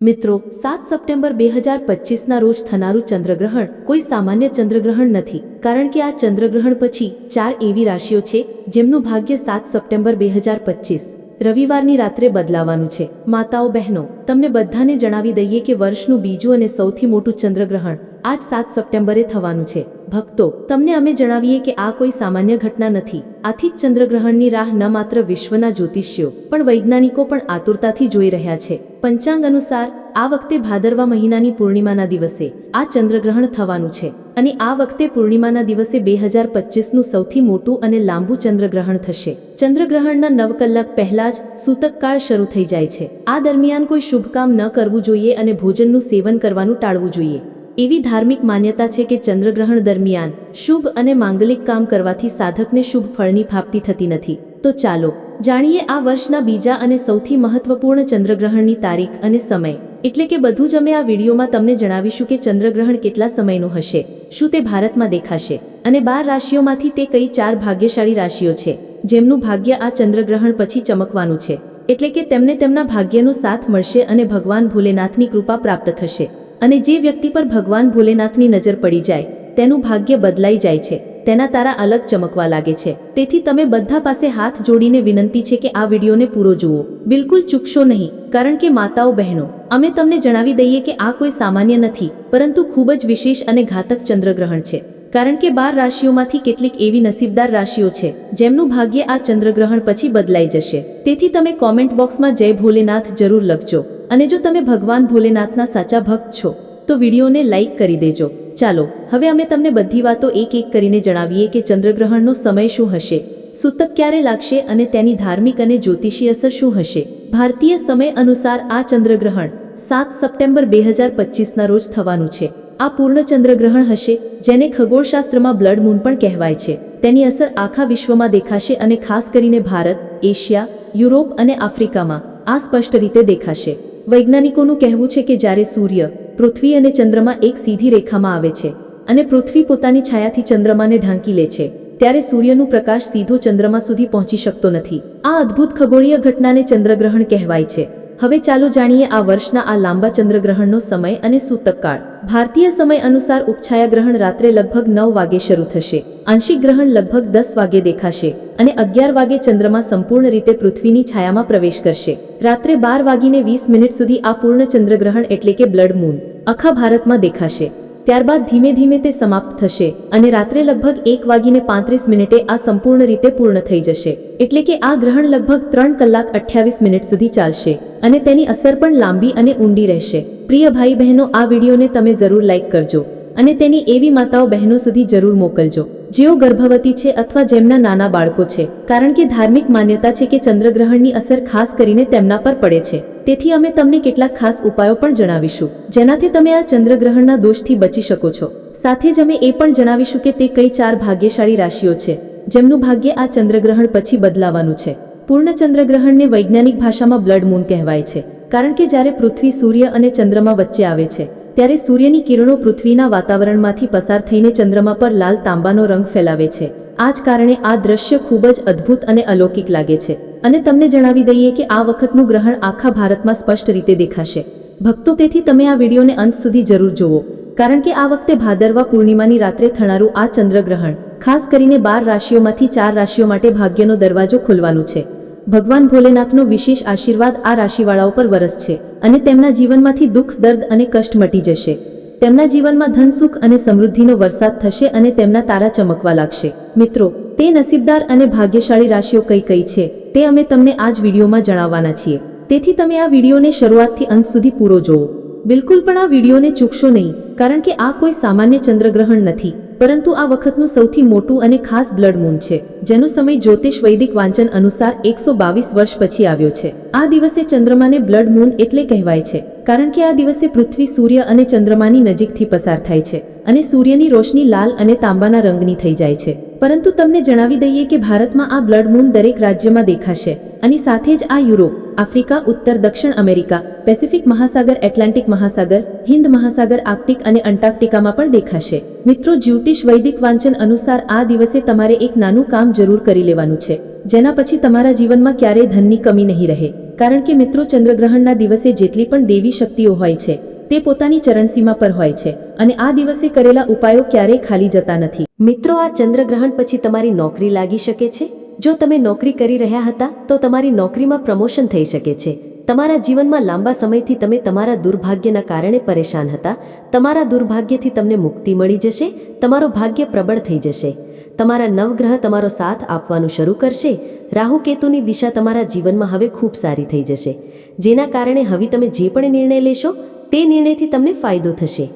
મિત્રો, સાત સપ્ટેમ્બર બે હજાર પચીસના રોજ થનારું ચંદ્રગ્રહણ કોઈ સામાન્ય ચંદ્રગ્રહણ નથી, કારણ કે આ ચંદ્રગ્રહણ પછી ચાર એવી રાશિઓ છે, જેમનું ભાગ્ય સાત સપ્ટેમ્બર બે હજાર પચીસ, રવિવારની રાત્રે બદલાવાનું છે. માતાઓ બહેનો, તમને બધાને જણાવી દઈએ કે વર્ષનું બીજું અને સૌથી મોટું ચંદ્રગ્રહણ આજ સાત સપ્ટેમ્બરે થવાનું છે. ભક્તો, તમને અમે જણાવીએ કે આ કોઈ સામાન્ય ઘટના નથી. આથી જ ચંદ્રગ્રહણની રાહ ન માત્ર વિશ્વના જ્યોતિષ્યો, પણ વૈજ્ઞાનિકો પણ આતુરતાથી જોઈ રહ્યા છે. પંચાંગ અનુસાર, આ વખતે ભાદરવા મહિનાની પૂર્ણિમાના દિવસે આ ચંદ્રગ્રહણ થવાનું છે. અને આ વખતે પૂર્ણિમાના દિવસે બે હજાર પચીસનું સૌથી મોટું અને લાંબુ ચંદ્રગ્રહણ થશે. ચંદ્રગ્રહણના નવ કલાક પહેલા જ સૂતકકાળ શરૂ થઈ જાય છે. આ દરમિયાન કોઈ શુભ કામ ન કરવું જોઈએ અને ભોજનનું સેવન કરવાનું ટાળવું જોઈએ. એવી ધાર્મિક માન્યતા છે કે ચંદ્રગ્રહણ દરમિયાન શુભ અને માંગલિક કામ કરવાથી સાધકને શુભ ફળની પ્રાપ્તિ થતી નથી. તો ચાલો, જાણીએ આ વર્ષના બીજા અને સૌથી મહત્વપૂર્ણ ચંદ્રગ્રહણની તારીખ અને સમય. એટલે કે બધું જ અમે આ વિડીયોમાં તમને જણાવીશું કે ચંદ્રગ્રહણ કેટલા સમયનું હશે, શું તે ભારતમાં દેખાશે, અને બાર રાશિઓમાંથી તે કઈ ચાર ભાગ્યશાળી રાશિઓ છે, જેમનું ભાગ્ય આ ચંદ્રગ્રહણ પછી ચમકવાનું છે. એટલે કે તેમને તેમના ભાગ્યનો સાથ મળશે અને ભગવાન ભોલેનાથની કૃપા પ્રાપ્ત થશે. અને જે વ્યક્તિ પર ભગવાન ભોલેનાથની નજર પડી જાય, તેનું ભાગ્ય બદલાઈ જાય છે. તેના તારા અલગ ચમકવા લાગે છે. તેથી તમે બધા પાસે હાથ જોડીને વિનંતી છે કે આ વિડીયોને પૂરો જુઓ. બિલકુલ ચૂકશો નહીં, કારણ કે માતાઓ બહેનો, અમે તમને જણાવી દઈએ કે આ કોઈ સામાન્ય નથી, પરંતુ ખૂબ જ વિશેષ અને ઘાતક ચંદ્રગ્રહણ છે. કારણ કે બાર રાશિઓમાંથી કેટલીક એવી નસીબદાર રાશિઓ છે, જેમનું ભાગ્ય આ ચંદ્રગ્રહણ પછી બદલાઈ જશે. તેથી તમે કોમેન્ટ બોક્સમાં જય ભોલેનાથ જરૂર લખજો. અને જો તમે ભગવાન ભોલેનાથના સાચા ભક્ત છો, તો વિડીયોને લાઈક કરી દેજો. ચાલો, હવે અમે તમને બધી વાતો એક એક કરીને જણાવીએ કે ચંદ્રગ્રહણનો સમય શું હશે, સૂતક ક્યારે લાગશે અને તેની ધાર્મિક અને જ્યોતિષી અસર શું હશે. ભારતીય સમય અનુસાર આ ચંદ્રગ્રહણ સાત સપ્ટેમ્બર બે હજાર પચીસના રોજ થવાનું છે. આ પૂર્ણ ચંદ્રગ્રહણ હશે, જેને ખગોળશાસ્ત્રમાં બ્લડ મૂન પણ કહેવાય છે. તેની અસર આખા વિશ્વમાં દેખાશે અને ખાસ કરીને ભારત, એશિયા, યુરોપ અને આફ્રિકામાં, આ સ્પષ્ટ રીતે દેખાશે. વૈજ્ઞાનિકોનું કહેવું છે કે જ્યારે સૂર્ય, પૃથ્વી અને ચંદ્રમા એક સીધી રેખામાં આવે છે અને પૃથ્વી પોતાની છાયાથી ચંદ્રમાને ઢાંકી લે છે, ત્યારે સૂર્યનું પ્રકાશ સીધો ચંદ્રમા સુધી પહોંચી શકતો નથી. આ અદ્ભુત ખગોળીય ઘટનાને ચંદ્રગ્રહણ કહેવાય છે. હવે ચાલો જાણીએ આ વર્ષના આ લાંબા ચંદ્રગ્રહણનો સમય અને સૂતકકાળ. ભારતીય સમય અનુસાર ઉપછાયા ગ્રહણ રાત્રે લગભગ નવ વાગે શરૂ થશે. આંશિક ગ્રહણ લગભગ દસ વાગે દેખાશે અને અગિયાર વાગે ચંદ્રમા સંપૂર્ણ રીતે પૃથ્વીની છાયામાં પ્રવેશ કરશે. રાત્રે બાર વાગીને વીસ મિનિટ સુધી આ પૂર્ણ ચંદ્રગ્રહણ એટલે કે બ્લડ મૂન, આખા ભારતમાં દેખાશે. ત્યારબાદ ધીમે ધીમે તે સમાપ્ત થશે અને રાત્રે લગભગ એક વાગીને પાંત્રીસ મિનિટે આ સંપૂર્ણ રીતે પૂર્ણ થઈ જશે. એટલે કે આ ગ્રહણ લગભગ ત્રણ કલાક અઠ્યાવીસ મિનિટ સુધી ચાલશે અને તેની અસર પણ લાંબી અને ઊંડી રહેશે. પ્રિય ભાઈ બહેનો, આ વિડીયોને તમે જરૂર લાઇક કરજો. અને તેની એવી માતાઓ બહેનો સુધી જરૂર મોકલજો. જેઓ ગર્ભવતી છે અથવા જેમના નાના બાળકો છે. કારણ કે ધાર્મિક માન્યતા છે કે ચંદ્રગ્રહણની અસર ખાસ કરીને તેમના પર પડે છે. તેથી અમે તમને કેટલાક ખાસ ઉપાયો પણ જણાવીશું. જેનાથી તમે આ ચંદ્રગ્રહણના દોષથી બચી શકો છો. સાથે જ અમે એ પણ જણાવીશું કે તે કઈ ચાર ભાગ્યશાળી રાશિઓ છે, જેમનું ભાગ્ય આ ચંદ્રગ્રહણ પછી બદલાવાનું છે. પૂર્ણ ચંદ્રગ્રહણને વૈજ્ઞાનિક ભાષામાં બ્લડ મૂન કહેવાય છે. કારણ કે જ્યારે પૃથ્વી સૂર્ય અને ચંદ્રમા વચ્ચે આવે છે ત્યારે સૂર્યની કિરણો પૃથ્વીના વાતાવરણમાંથી પસાર થઈને ચંદ્રમા પર લાલ તાંબાનો રંગ ફેલાવે છે. આ જ કારણે આ દ્રશ્ય ખૂબ જ અદ્ભુત અને અલૌકિક લાગે છે. અને તમને જણાવી દઈએ કે આ વખતનું ગ્રહણ આખા ભારતમાં સ્પષ્ટ રીતે દેખાશે. ભક્તો, તેથી તમે આ વિડીયોને અંત સુધી જરૂર જુઓ. કારણ કે આ વખતે ભાદરવા પૂર્ણિમાની રાત્રે થનારું આ ચંદ્રગ્રહણ, ખાસ કરીને બાર રાશિઓમાંથી ચાર રાશિઓ માટે ભાગ્યનો દરવાજો ખોલવાનું છે. ભગવાન ભોલેનાથનો વિશેષ આશીર્વાદ આ રાશિવાળાઓ પર વરસશે અને તેમના જીવનમાંથી દુઃખ, દર્દ અને કષ્ટ મટી જશે. તેમના જીવનમાં ધન, સુખ અને સમૃદ્ધિનો વરસાદ થશે અને તેમના તારા ચમકવા લાગશે. મિત્રો, તે નસીબદાર અને ભાગ્યશાળી રાશિઓ કઈ કઈ છે, તે અમે તમને આ જ વિડીયોમાં જણાવવાના છીએ. તેથી તમે આ વિડીયોને શરૂઆતથી અંત સુધી પૂરો જુઓ બિલકુલ પણ આ વિડીયોને ચૂકશો નહીં, કારણ કે આ કોઈ સામાન્ય ચંદ્રગ્રહણ નથી. પરંતુ આ વખતનું સૌથી મોટું અને ખાસ બ્લડ મૂન છે, જેનો સમય જ્યોતિષ વૈદિક વાંચન અનુસાર એકસો બાવીસ વર્ષ પછી આવ્યો છે. આ દિવસે ચંદ્રમાને બ્લડ મૂન એટલે કહેવાય છે. કારણ કે આ દિવસે પૃથ્વી સૂર્ય અને ચંદ્રમાની નજીકથી પસાર થાય છે અને સૂર્યની રોશની લાલ અને તાંબાના રંગની થઈ જાય છે. પરંતુ તમને જણાવી દઈએ કે ભારતમાં આ બ્લડ મૂન દરેક રાજ્યમાં દેખાશે અને સાથે જ આ યુરોપ, આફ્રિકા, ઉત્તર, દક્ષિણ અમેરિકા, પેસિફિક મહાસાગર, એટલાન્ટિક મહાસાગર, હિન્દ મહાસાગર, આર્કટિક અને અંટાર્કટિકામાં પણ દેખાશે. મિત્રો, જ્યોતિષ વૈદિક વાંચન અનુસાર આ દિવસે તમારે એક નાનું કામ જરૂર કરી લેવાનું છે, જેના પછી તમારા જીવનમાં ક્યારેય ધનની કમી નહીં રહે. કારણ કે મિત્રો ચંદ્રગ્રહણના દિવસે જેટલી પણ દેવી શક્તિઓ હોય છે, તે પોતાની ચરણસીમા પર હોય છે અને આ દિવસે કરેલા ઉપાયો ક્યારેય ખાલી જતા નથી. મિત્રો, આ ચંદ્રગ્રહણ પછી તમારી નોકરી લાગી શકે છે? જો તમે નોકરી કરી રહ્યા હતા, તો તમારી નોકરીમાં પ્રમોશન થઈ શકે છે. તમારા જીવનમાં લાંબા સમયથી તમે તમારા દુર્ભાગ્યના કારણે પરેશાન હતા. તમારા દુર્ભાગ્યથી તમને મુક્તિ મળી જશે, તમારો ભાગ્ય પ્રબળ થઈ જશે. તમારા નવગ્રહ તમારો સાથ આપવાનું શરૂ કરશે. રાહુ કેતુની દિશા તમારા જીવનમાં હવે ખૂબ સારી થઈ જશે. જેના કારણે હવે તમે જે પણ નિર્ણય લેશો, તે નિર્ણયથી તમને ફાયદો થશે.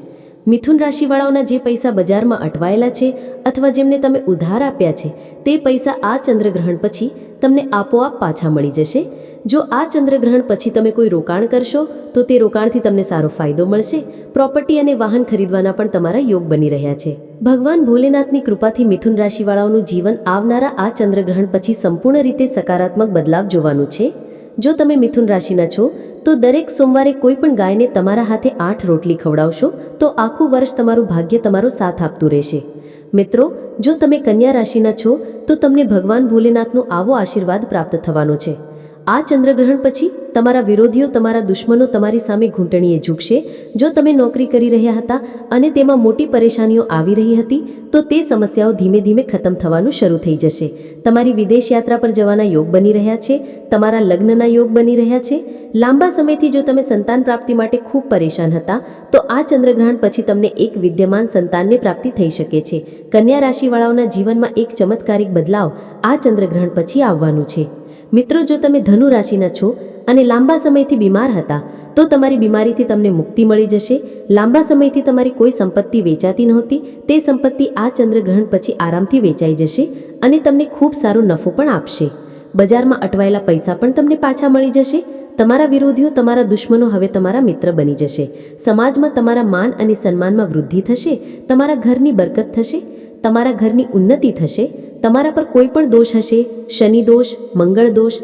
મિથુન રાશિવાળાઓના જે પૈસા બજારમાં અટવાયેલા છે અથવા જેમને તમે ઉધાર આપ્યા છે, તે પૈસા આ ચંદ્રગ્રહણ પછી તમને આપોઆપ પાછા મળી જશે. જો આ ચંદ્રગ્રહણ પછી તમે કોઈ રોકાણ કરશો, તો તે રોકાણથી તમને સારો ફાયદો મળશે. પ્રોપર્ટી અને વાહન ખરીદવાના પણ તમારા યોગ બની રહ્યા છે. ભગવાન ભોલેનાથની કૃપાથી મિથુન રાશિવાળાઓનું જીવન આવનારા આ ચંદ્રગ્રહણ પછી સંપૂર્ણ રીતે સકારાત્મક બદલાવ જોવાનું છે. જો તમે મિથુન રાશિના છો, તો દરેક સોમવારે કોઈ પણ ગાયને તમારા હાથે આઠ રોટલી ખવડાવશો, તો આખું વર્ષ તમારું ભાગ્ય તમારો સાથ આપતું રહેશે. મિત્રો, જો તમે કન્યા રાશિના છો, તો તમને ભગવાન ભોલેનાથનો આવો આશીર્વાદ પ્રાપ્ત થવાનો છે. આ ચંદ્રગ્રહણ પછી તમારા વિરોધીઓ તમારા દુશ્મનો તમારી સામે ઘૂંટણીએ ઝૂકશે. જો તમે નોકરી કરી રહ્યા હતા અને તેમાં મોટી પરેશાનીઓ આવી રહી હતી, તો તે સમસ્યાઓ ધીમે ધીમે ખતમ થવાનું શરૂ થઈ જશે. તમારી વિદેશ યાત્રા પર જવાના યોગ બની રહ્યા છે, તમારા લગ્નના યોગ બની રહ્યા છે. લાંબા સમયથી જો તમે સંતાન પ્રાપ્તિ માટે ખૂબ પરેશાન હતા, તો આ ચંદ્રગ્રહણ પછી તમને એક વિદ્યમાન સંતાનની પ્રાપ્તિ થઈ શકે છે. કન્યા રાશિવાળાઓના જીવનમાં એક ચમત્કારિક બદલાવ આ ચંદ્રગ્રહણ પછી આવવાનું છે. મિત્રો, જો તમે ધનુ રાશિના છો અને લાંબા સમયથી બીમાર હતા, તો તમારી બીમારીથી તમને મુક્તિ મળી જશે. લાંબા સમયથી તમારી કોઈ સંપત્તિ વેચાતી નહોતી. તે સંપત્તિ આ ચંદ્રગ્રહણ પછી આરામથી વેચાઈ જશે અને તમને ખૂબ સારો નફો પણ આપશે. બજારમાં અટવાયેલા પૈસા પણ તમને પાછા મળી જશે. તમારા વિરોધીઓ તમારા દુશ્મનો હવે તમારા મિત્ર બની જશે. સમાજમાં તમારા માન અને સન્માનમાં વૃદ્ધિ થશે. તમારા ઘરની બરકત થશે. તમારા ઘરની ઉન્નતિ થશે. તમારા પર કોઈ પણ દોષ હશે, શનિ દોષ, મંગળ દોષ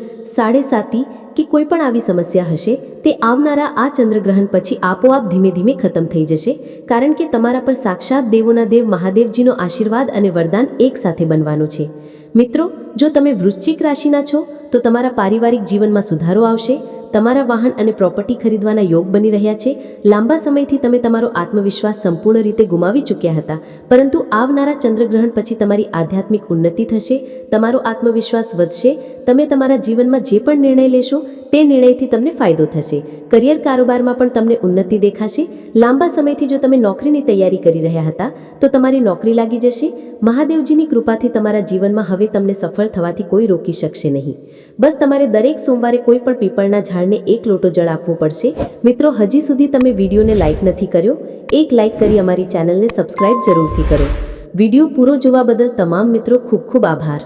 સાતી કે કોઈ પણ આવી સમસ્યા હશે, તે આવનારા આ ચંદ્રગ્રહણ પછી આપોઆપ ધીમે ધીમે ખતમ થઈ જશે, કારણ કે તમારા પર સાક્ષાત દેવોના દેવ મહાદેવજીનો આશીર્વાદ અને વરદાન એક સાથે બનવાનું છે. મિત્રો, જો તમે વૃશ્ચિક રાશિના છો, તો તમારા પારિવારિક જીવનમાં સુધારો આવશે તમારા વાહન અને પ્રોપર્ટી ખરીદવાના યોગ બની રહ્યા છે. લાંબા સમયથી તમે તમારો આત્મવિશ્વાસ સંપૂર્ણ રીતે ગુમાવી ચૂક્યા હતા. પરંતુ આવનારા ચંદ્રગ્રહણ પછી તમારી આધ્યાત્મિક ઉન્નતિ થશે, તમારો આત્મવિશ્વાસ વધશે, તમે તમારા જીવનમાં જે પણ નિર્ણય લેશો, તે નિર્ણયથી તમને ફાયદો થશે. કરિયર કારોબારમાં પણ તમને ઉન્નતિ દેખાશે. લાંબા સમયથી જો તમે નોકરીની તૈયારી કરી રહ્યા હતા, તો તમારી નોકરી લાગી જશે. મહાદેવજીની કૃપાથી તમારા જીવનમાં હવે તમને સફળ થવાથી કોઈ રોકી શકશે નહીં. બસ તમારે દરેક સોમવારે કોઈ પણ પીપળના ઝાડને એક લોટો જળ આપવું પડશે. મિત્રો, હજી સુધી તમે વિડીયોને લાઇક નથી કર્યો? એક લાઇક કરી અમારી ચેનલને સબસ્ક્રાઇબ જરૂરથી કરો. વીડિયો પૂરો જોવા બદલ તમામ મિત્રો ખૂબ ખૂબ આભાર.